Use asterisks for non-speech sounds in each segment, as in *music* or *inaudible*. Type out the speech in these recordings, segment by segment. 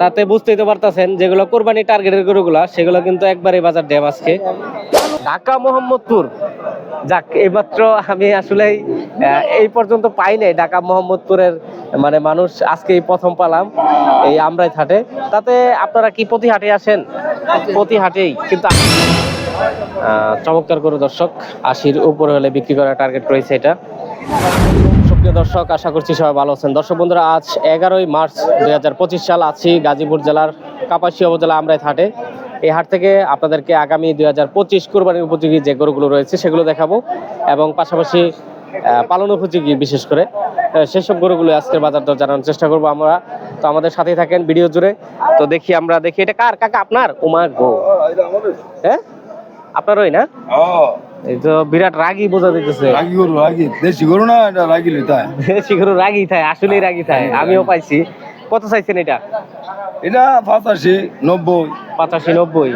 তাতে বুঝতেই তো পারতেছেন, যেগুলো কোরবানি টার্গেটের গরুগুলা, সেগুলো কিন্তু একবারে বাজার ড্যাম আজকে ঢাকা মোহাম্মদপুর। যাক, এইমাত্র আমি আসলে এই পর্যন্ত পাই নাই ঢাকা মোহাম্মদপুরের মানে মানুষ আজকে এই প্রথম পালাম এই আমরাই হাটে। তাতে আপনারা কি প্রতি হাটে আসেন প্রতি হাটেই কিন্তু চমৎকার করে দর্শক। আশির উপরে হলে বিক্রি করার টার্গেট রয়েছে এটা। সুপ্রিয় দর্শক, আশা করছি সবাই ভালো আছেন। দর্শক বন্ধুরা, আজ এগারোই মার্চ দুই সাল, আছি গাজীপুর জেলার কাপাসিয়া উপজেলা আমরাই হাটে এই হাট থেকে আপনাদেরকে আগামী দুই হাজার পঁচিশ কোরবানির উপযোগী যে গরুগুলো রয়েছে, সেগুলো দেখাবো এবং পাশাপাশি পালন উপযোগী বিশেষ করে। সেসব গরুগুলো আজকের বাজার দর জানানোর চেষ্টা করব আমরা। তো আমাদের সাথেই থাকেন ভিডিও জুড়ে। তো দেখি আমরা, দেখি এটা কার? কাকা, আপনার? উমা গো। হ্যাঁ? আপনারই না? এই তো বিরাট রাগি বোঝা দিতেছে রাগি গরু রাগি। দেশি গরু না এটা রাগি লইতা গরু রাগি থাই আসলেই রাগি থাই আমিও পাইছি। কত চাইছেন এটা? এটা পঁচাশি নব্বই। পঁচাশি নব্বই।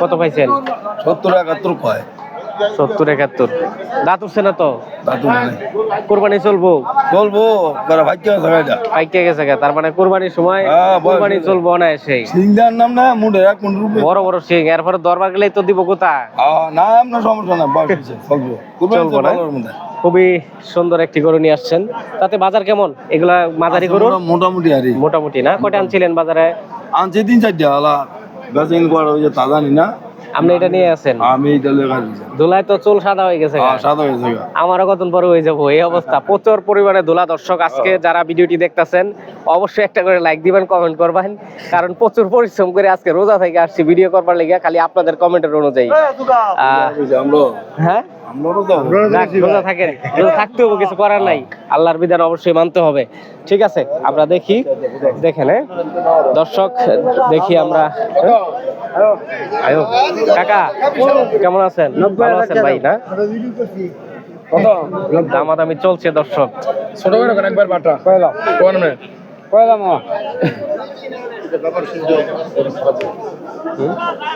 কত পাইছেন? সত্তর একাত্তর কয়? সত্তর একাত্তর। দাঁত উঠছে না তো? কোরবানি চলবো? এটা পাইকে গেছে গা। তার মানে কোরবানির সময় হ্যাঁ, কোরবানি চলবো না সেই সিংদার নাম না এক কোন রূপে। বড় বড় সিং এরপরে দরবার গেলেই তো দিব কোথা নাম না সমস্যা না চলবো। চলবো তো না? খুবই সুন্দর একটি গরু নিয়ে আসছেন। তাতে বাজার কেমন? এগুলা মাঝারি গরু মোটামুটি আর। মোটামুটি না? কটা আনছিলেন বাজারে? আনছে তিন চারটে আলা বেসিং করা ওই যে তাজা নি না। আপনি এটা নিয়ে আছেন আমি এইটা লেখা দিয়েছি ধুলায় তো চুল সাদা হয়ে গেছে গা। সাদা হয়েছে গা। আমারও কতদিন পরে হয়ে যাব এই অবস্থা। *laughs* প্রচুর পরিমাণে দোলা দর্শক আজকে যারা ভিডিওটি দেখতেছেন অবশ্যই একটা করে লাইক দিবেন কমেন্ট করবেন। কারণ প্রচুর পরিশ্রম করে আজকে রোজা থেকে আসছি ভিডিও করবার লেগে খালি আপনাদের কমেন্টের অনুযায়ী। হ্যাঁ? আমরাও তো যাক, রোজা থাকেন রোজা থাকতে হবে কিছু করার নাই। আল্লাহর বিধান অবশ্যই মানতে হবে। ঠিক আছে আমরা দেখি দেখেন হ্যাঁ? দর্শক দেখি আমরা আয়ো। কাকা কেমন আছেন? ভালো আছেন ভাই না? দামাদামি চলছে দর্শক। ছোট করে একবার বাটা। কয়লা? মে কয়লা মা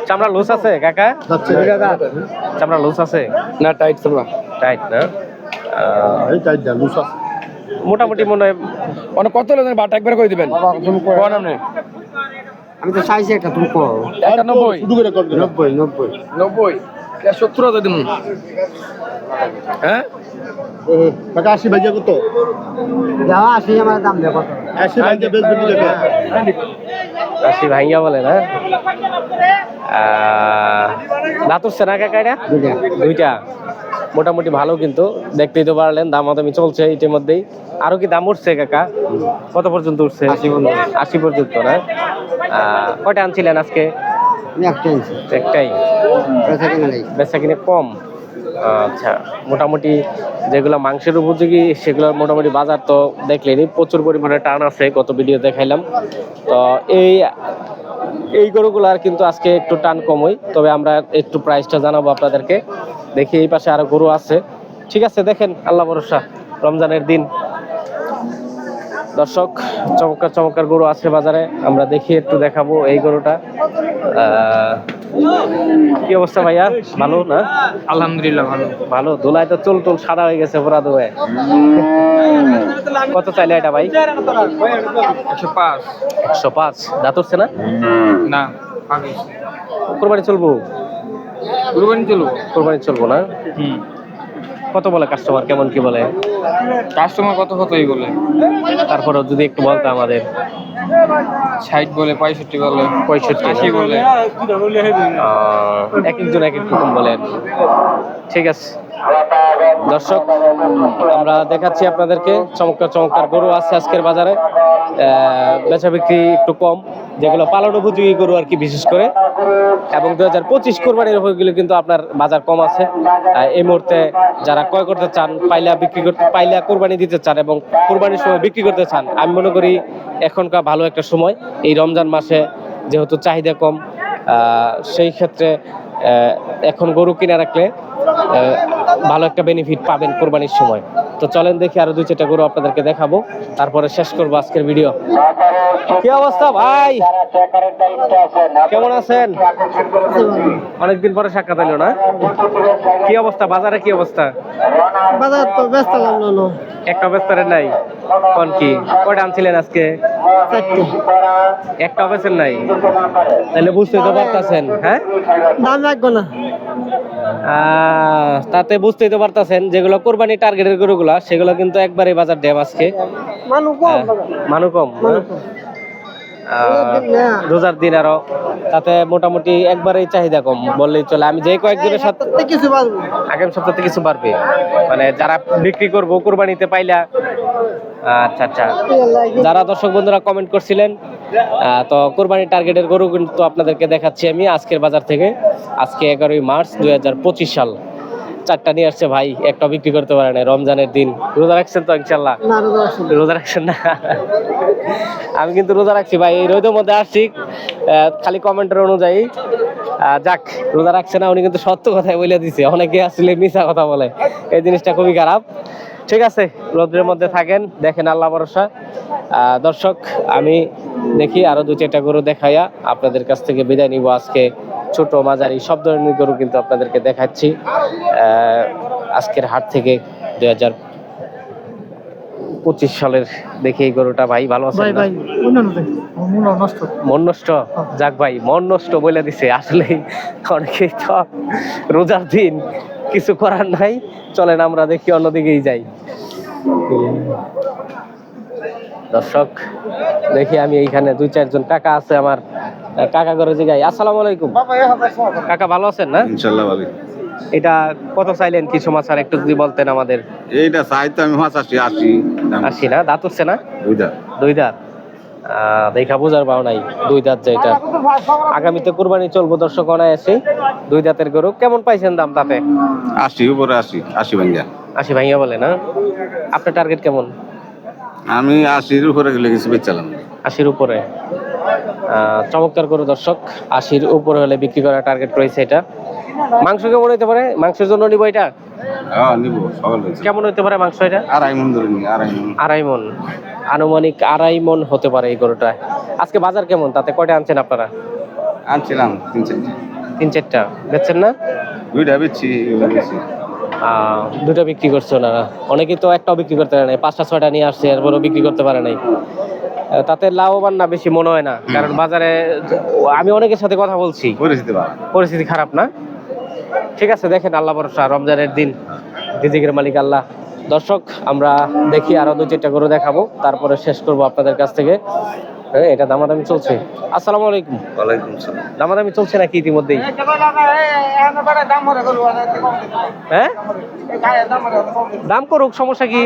চামড়া লুজ আছে কাকা? চামড়া লুজ আছে? না টাইট চলবা টাইট না? এই টাইট দা লুসা মোটামুটি মনে হয় অনেক কত লোক বাটা একবার কই দিবেন? কোন নাম? নেই আমি তো চাইছি একটা তুমি কো করবে নব্বই নব্বই। নব্বই? সত্তর হাজার দিন। হ্যাঁ? টাকা আশি ভাইজা কত? যাওয়া আশি আমার দাম দেবো। আশি ভাইজা বেশ বেশি দেবে রাশি ভাইয়া বলে না? আহ, দাঁত কাকা এটা? দুইটা? মোটামুটি ভালো কিন্তু। দেখতেই তো পারলেন দামাদামি চলছে ইতিমধ্যেই। আরও কি দাম উঠছে কাকা? কত পর্যন্ত উঠছে? আশি পর্যন্ত। না? কয়টা আনছিলেন আজকে? আমি একটাই বেচা কিনে কম? আচ্ছা মোটামুটি যেগুলো মাংসের উপযোগী সেগুলোর মোটামুটি বাজার তো দেখলেনি। প্রচুর পরিমাণে টান আছে গত ভিডিও দেখাইলাম। তো এই এই গরুগুলার কিন্তু আজকে একটু টান কমই। তবে আমরা একটু প্রাইসটা জানাব আপনাদেরকে। দেখি এই পাশে আরও গরু আছে। ঠিক আছে দেখেন আল্লাহ ভরসা রমজানের দিন। দর্শক চমৎকার চমৎকার গরু আছে বাজারে। আমরা দেখি একটু দেখাবো এই গরুটা। কি অবস্থা ভাইয়া? ভালো না? আলহামদুলিল্লাহ ভালো। ভালো? দোলায় তো চুল টুল সাদা হয়ে গেছে পুরা দোয়ে কত চাইলে এটা ভাই? একশো পাঁচ। একশো পাঁচ। দাঁত না? না কোরবানি চলবো? কুরবানি চলবো? কোরবানি চলবো না? কত বলে কাস্টমার কেমন কি বলে? কাস্টমার কত কতই বলে? তারপরে যদি একটু বলতো আমাদের। ষাট বলে পঁয়ষট্টি বলে পঁয়ষট্টি। আশি বলে। এক একজন এক এক রকম বলে। ঠিক আছে। দর্শক, আমরা দেখাচ্ছি আপনাদেরকে। চমৎকার চমৎকার গরু আছে আজকের বাজারে। বেচা বিক্রি একটু কম। যেগুলো পালন উপযোগী গরু আর কি, বিশেষ করে। এবং দু হাজার পঁচিশ কোরবানির হয়েগুলো কিন্তু আপনার বাজার কম আছে। এই মুহূর্তে যারা ক্রয় করতে চান, পাইলা বিক্রি করতে, পাইলা কোরবানি দিতে চান এবং কোরবানির সময় বিক্রি করতে চান, আমি মনে করি এখনকার ভালো একটা সময়। এই রমজান মাসে যেহেতু চাহিদা কম সেই ক্ষেত্রে এখন গরু কিনে রাখলে ভালো একটা বেনিফিট পাবেন কোরবানির সময়। তো চলেন দেখি আরও দুই চারটা গরু আপনাদেরকে দেখাবো। তারপরে শেষ করব আজকের ভিডিও কি অবস্থা ভাই? কেমন আছেন? অনেকদিন পরে সাক্ষাৎ হলো না? কি অবস্থা? বাজারে কি অবস্থা? বাজার তো ব্যস্ত লাগল একটা বেস্তারে নাই? কোন কি? কয়টা আনছিলেন আজকে? একটা পেয়েছেন নাই? তাহলে বুঝতে তো পারতাছেন হ্যাঁ? দাম লাগবে না। তাতে বুঝতেই তো পারতাছেন যেগুলো কোরবানি টার্গেটের গরুগুলা সেগুলো কিন্তু একবারে বাজার ড্যাম আজকে। মানু কম। রোজার দিন আরও তাতে মোটামুটি একবারেই চাহিদা কম বললেই চলে। আমি যে কয়েকজনের সাথে কিছু পারব আগামী সপ্তাহে কিছু বাড়বে। মানে যারা বিক্রি করব কোরবানিতে পাইলা আচ্ছা আচ্ছা। যারা দর্শক বন্ধুরা কমেন্ট করছিলেন তো কোরবানি টার্গেটের গরু কিন্তু আপনাদেরকে দেখাচ্ছি আমি আজকের বাজার থেকে। আজকে এগারোই মার্চ দুই সাল। চারটা নিয়ে আসছে ভাই একটা বিক্রি করতে পারে না রমজানের দিন। রোজা রাখছেন তো ইনশাল্লাহ? রোজা রাখছেন না? আমি কিন্তু রোজা রাখছি ভাই এই রোদের মধ্যে আসছি। খালি কমেন্টের অনুযায়ী যাক রোজা রাখছে না উনি কিন্তু সত্য কথাই বলে দিছে। অনেকে আসলে মিছা কথা বলে। এই জিনিসটা খুবই খারাপ। ঠিক আছে রোদের মধ্যে থাকেন দেখেন আল্লাহ ভরসা। দর্শক আমি দেখি আরও দু চারটা গরু দেখাইয়া আপনাদের কাছ থেকে বিদায় নিব আজকে। ছোট মাঝারি সব ধরনের গরু কিন্তু আপনাদেরকে দেখাচ্ছি। আজকের হাট থেকে দুই হাজার পঁচিশ সালের দেখি এই গরুটা ভাই ভালো আছে মন নষ্ট। মন নষ্ট? যাক ভাই মন নষ্ট বলে দিছে। আসলে অনেকেই তো রোজার দিন কিছু করার নাই। চলেন আমরা দেখি অন্যদিকেই যাই। দর্শক দেখি আমি এইখানে দুই চারজন কাকা আছে আমার। কাকা করে জিগাই আসসালামু আলাইকুম। কাকা ভালো আছেন না? ইনশাল্লাহ ভালো। এটা কত চাইলেন? কিছু মাছ আর একটু যদি বলতেন আমাদের। এইটা চাই তো আমি মাছ আসি আসি আসি না? দাঁত উঠছে না? দুই দাঁত। আহ, দেখা বোঝার পাও নাই দুই দাঁত যেটা। আগামীতে কুরবানি চলবো দর্শক অনায়াসে দুই দাঁতের গরু। কেমন পাইছেন দাম তাতে? আসি উপরে আসি আসি ভাঙ্গা। আশি ভাইয়া বলে না? আপনার টার্গেট কেমন? আমি আশির উপরে গেলে কিছু বেচালাম আশির উপরে। চমৎকার গরু দর্শক আশির উপরে হলে বিক্রি করার টার্গেট রয়েছে এটা। মাংস কেমন হইতে পারে? মাংসের জন্য নিব এটা? হ্যাঁ নিব কেমন হইতে পারে মাংস এটা? আড়াই মন ধরে আড়াই মন। আড়াই মন। আনুমানিক আড়াই মন হতে পারে এই গরুটা। আজকে বাজার কেমন? তাতে কয়টা আনছেন আপনারা? আনছিলাম তিন চারটা। তিন চারটা। বেচছেন না? দুইটা বেচছি দুটো বিক্রি করছে ওনারা। অনেকেই তো একটাও বিক্রি করতে পারে নাই পাঁচটা ছয়টা নিয়ে আসছে এরপরও বিক্রি করতে পারে নাই। তাতে লাভবান না বেশি মনে হয় না। কারণ বাজারে আমি অনেকের সাথে কথা বলছি। পরিস্থিতি পরিস্থিতি খারাপ না? ঠিক আছে দেখেন আল্লাহ ভরসা রমজানের দিন। রিজিকের মালিক আল্লাহ। দর্শক আমরা দেখি আরও দু চারটা করে দেখাবো। তারপরে শেষ করব আপনাদের কাছ থেকে। হ্যাঁ এটা দামাদামি চলছে। আসসালামু আলাইকুম। ওয়ালাইকুম সালাম। দামাদামি চলছে নাকি ইতিমধ্যেই? হ্যাঁ? দাম করুক সমস্যা কি?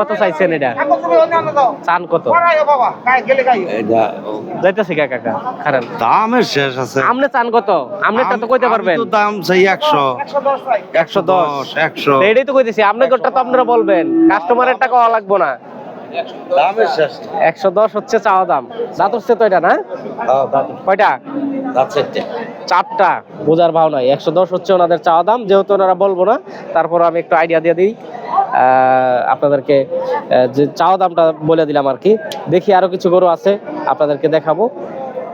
কত চাইছেন এটা? চান কত? যাইতেছে কাকা দামের শেষ আছে। আমনে চান কত? আমনেরটা তো কইতে পারবেন। দাম চাই একশো। একশো দশ। একশো এটাই তো কইতেছি আপনাদেরটা তো আপনারা বলবেন। কাস্টমারের টাকা লাগবো না। একশো দশ হচ্ছে চাওয়া দাম। দাঁত হচ্ছে তো এটা না? কয়টা? চারটা। বোঝার ভাও নাই। একশো দশ হচ্ছে ওনাদের চাওয়া দাম। যেহেতু ওনারা বলব না তারপর আমি একটু আইডিয়া দিয়ে দিই। আহ, আপনাদেরকে যে চাওয়া দামটা বলে দিলাম আর কি। দেখি আরও কিছু গরু আছে আপনাদেরকে দেখাবো।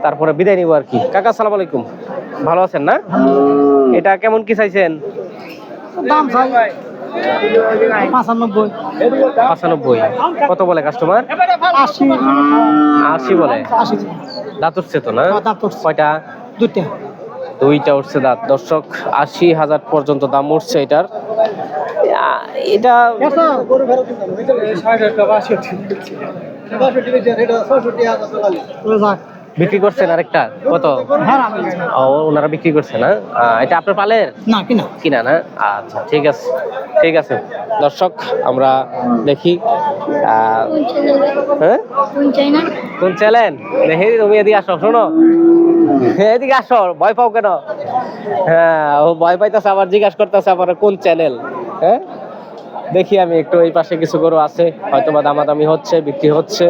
তারপরে বিদায় নিবো আর কি। কাকা সালাম আলাইকুম। ভালো আছেন না? এটা কেমন কি চাইছেন? দাম চাই। পাঁচানব্বই। পঁচানব্বই। কত বলে কাস্টমার আশি। আশি বলে? আশি। দাঁত উঠছে তো না? দাঁত উঠছে। কয়টা? দুইটা। দুইটা উঠছে দাঁত। দর্শক আশি হাজার পর্যন্ত দাম উঠছে এটার। এটা যাক বিক্রি করছেন আরেকটা? কত? ওনারা বিক্রি করছে না? এটা আপনার পালের? না কিনা। কিনা না? আচ্ছা ঠিক আছে ঠিক আছে। দর্শক আমরা দেখি হ্যাঁ? কোন চাই না কোন চ্যানেল? দেখি তুমি এদিকে আসো শোনো। এদিকে আসো ভয় পাও কেন? হ্যাঁ ও ভয় পাইতেছে আবার জিজ্ঞাসা করতেছে আবার কোন চ্যানেল? হ্যাঁ? দেখি আমি একটু এই পাশে কিছু গরু আছে হয়তো বা দামাদামি হচ্ছে বিক্রি হচ্ছে।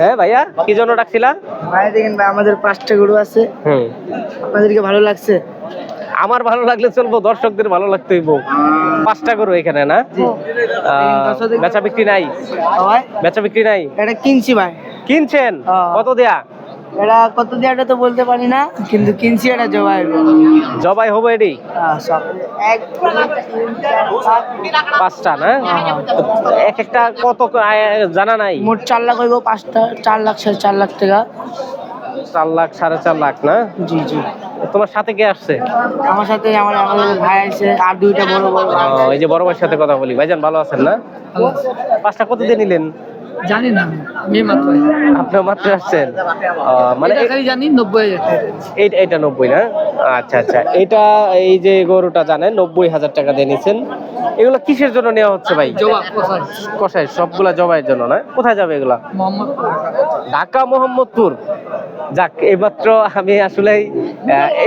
হ্যাঁ ভাইয়া কি জন্য ডাকছিলা? ভাই দেখেন ভাই আমাদের পাঁচটা গরু আছে। হুম। আপনাদেরকে ভালো লাগছে? আমার ভালো লাগলে চলবো দর্শকদের ভালো লাগতে হইব। পাঁচটা গরু এখানে না? বেচা বিক্রি নাই? বেচা বিক্রি নাই? এটা কিনছি ভাই। কিনছেন। কত দেয়া? এটা কত দিয়ে এটা তো বলতে পারি না কিন্তু কিনছি এটা জবাই জবাই হবে এটি হ্যাঁ। পাঁচটা না? এক একটা কত জানা নাই? মোট চার লাখ হইব পাঁচটা চার লাখ সাড়ে চার লাখ টাকা। চার লাখ সাড়ে চার লাখ না? জি জি। তোমার সাথে কে আসছে? আমার সাথে আমার আমাদের ভাই আছে আর দুইটা বড় বড় এই যে বড় ভাইয়ের সাথে কথা বলি। ভাইজান ভালো আছেন না? পাঁচটা কত দিয়ে নিলেন? জানি না আমি মাত্র আপনি মাত্র আসছেন? মানে এটা খালি জানি নব্বই। এই- নব্বই না? আচ্ছা আচ্ছা। এটা এই যে গরুটা জানেন নব্বই হাজার টাকা দিয়ে নিছেন এগুলো কিসের জন্য নেওয়া হচ্ছে ভাই? কষাই। সবগুলা জবাইয়ের জন্য না? কোথায় যাবে এগুলা? ঢাকা মোহাম্মদপুর। যাক এইমাত্র আমি আসলে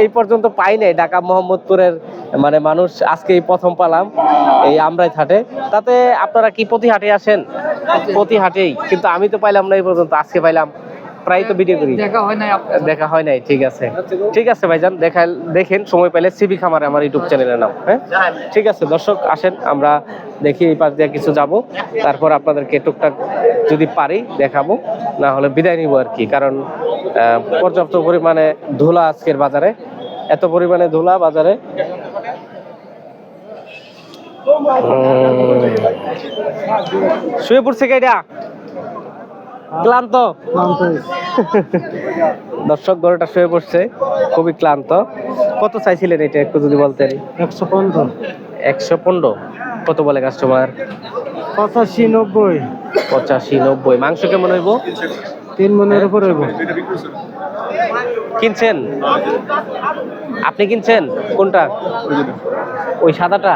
এই পর্যন্ত পাই নাই। ঢাকা মোহাম্মদপুরের মানে মানুষ আজকে এই প্রথম পালাম এই আমরাই হাটে। তাতে আপনারা কি প্রতি হাটে আসেন? প্রতি হাটেই কিন্তু আমি তো পাইলাম না এই পর্যন্ত আজকে পাইলাম। প্রায় তো ভিডিও করি। দেখা হয় নাই দেখা হয় নাই ঠিক আছে। ঠিক আছে ভাইজান দেখা দেখেন সময় পেলে সিবি খামারে আমার ইউটিউব চ্যানেলের নাম হ্যাঁ? ঠিক আছে দর্শক আসেন আমরা দেখি এই পাশ দিয়ে কিছু যাব। তারপর আপনাদেরকে টুকটাক যদি পারি দেখাবো। না হলে বিদায় নিব আর কি কারণ পর্যাপ্ত পরিমাণে ধুলা আজকের বাজারে। এত পরিমাণে ধুলা বাজারে। শুয়ে পড়ছে কেটা ক্লান্ত? দর্শক গরুটা শুয়ে পড়ছে খুবই ক্লান্ত। কত চাইছিলেন এটা একটু যদি বলতেন? একশো পনেরো। একশো পনেরো? কত বলে কাস্টমার পঁচাশি নব্বই। পঁচাশি নব্বই। মাংস কেমন হইব? তিন মনের উপর হইব। কিনছেন? আপনি কিনছেন? কোনটা? ওই সাদাটা?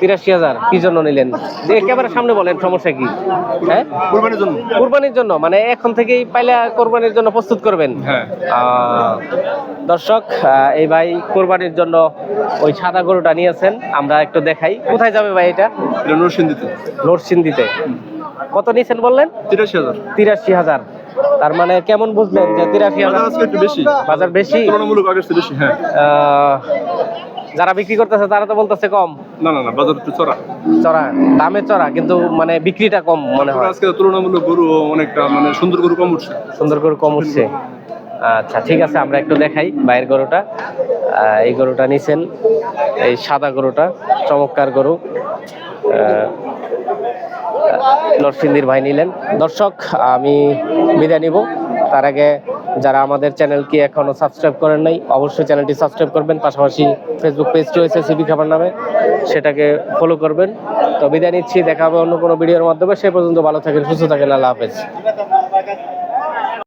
তিরাশি হাজার। কি জন্য নিলেন? যে একেবারে সামনে বলেন সমস্যা কি? হ্যাঁ? কোরবানির জন্য। কোরবানির জন্য মানে এখন থেকেই পাইলা কোরবানির জন্য প্রস্তুত করবেন। হ্যাঁ। আহ, দর্শক আহ, এই ভাই কোরবানির জন্য ওই সাদা গরুটা নিয়েছেন। আমরা একটু দেখাই। কোথায় যাবে ভাই এটা নরসিংদীতে। নরসিংদীতে। কত নিয়েছেন বললেন? তিরাশি হাজার। তিরাশি হাজার। তার মানে কেমন বুঝলেন যে তিরাশি হাজার? একটু বেশি। বাজার বেশি? তুলনামূলক আগের বেশি হ্যাঁ। যারা বিক্রি করতেছে তারা তো বলতেছে কম। না না না বাজার একটু চড়া। চড়া দামে চড়া কিন্তু মানে বিক্রিটা কম মনে হয়। আজকে তুলনামূলক গরু অনেকটা মানে সুন্দর গরু কম উঠছে। সুন্দর গরু কম উঠছে। আচ্ছা ঠিক আছে আমরা একটু দেখাই বাইরের গরুটা। এই গরুটা নিছেন এই সাদা গরুটা চমৎকার গরু। আহ, নরসিংদীর ভাই নিলেন। দর্শক আমি বিদায় নিব। তার আগে যারা আমাদের চ্যানেলকে এখনও সাবস্ক্রাইব করেন নাই অবশ্যই চ্যানেলটি সাবস্ক্রাইব করবেন। পাশাপাশি ফেসবুক পেজ রয়েছে সিবি খাবার নামে। সেটাকে ফলো করবেন। তো বিদায় নিচ্ছি। দেখা হবে অন্য কোনো ভিডিওর মাধ্যমে। সে পর্যন্ত ভালো থাকেন সুস্থ থাকেন। আল্লাহ হাফেজ।